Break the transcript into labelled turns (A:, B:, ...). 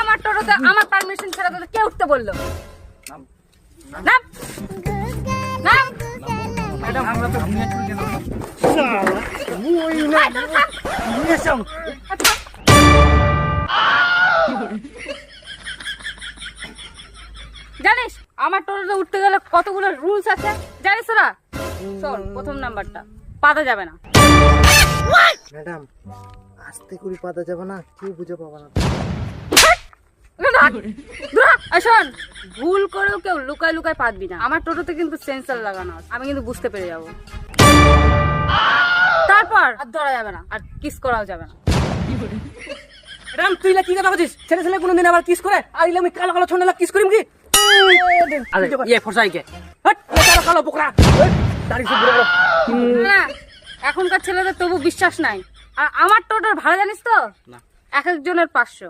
A: আমার টোটোতে আমার পারমিশন ছাড়া তোদের কে উঠতে বলল? আচ্ছা। জানিস আমার টোটোতে উঠতে গেলে কতগুলো রুলস আছে? জানিস তোরা? শোন প্রথম নাম্বারটা পাতা যাবে না।
B: ম্যাডাম আস্তে করে পাতা যাবে না কেউ বুঝে পাবে না।
A: শোন ভুল করেও কেউ লুকায় লুকায় পাতবি না। আমার টোটোতে কিন্তু সেন্সার লাগানো আছে আমি কিন্তু বুঝতে পেরে যাব। তারপর আর ধরা যাবে না আর কিস করাও যাবে না।
C: ম্যাডাম তুই কি কথা বলছিস? ছেলে ছেলে কোনোদিন আবার কিস করে? আর ইলে আমি কালো কালো ছোটলা কিস করিম কি? আরে ইয়ে ফসাইকে হট কালো
A: না এখনকার ছেলেদের তবু বিশ্বাস নাই। আর আমার টোটার ভাড়া জানিস তো? এক একজনের পাঁচশো।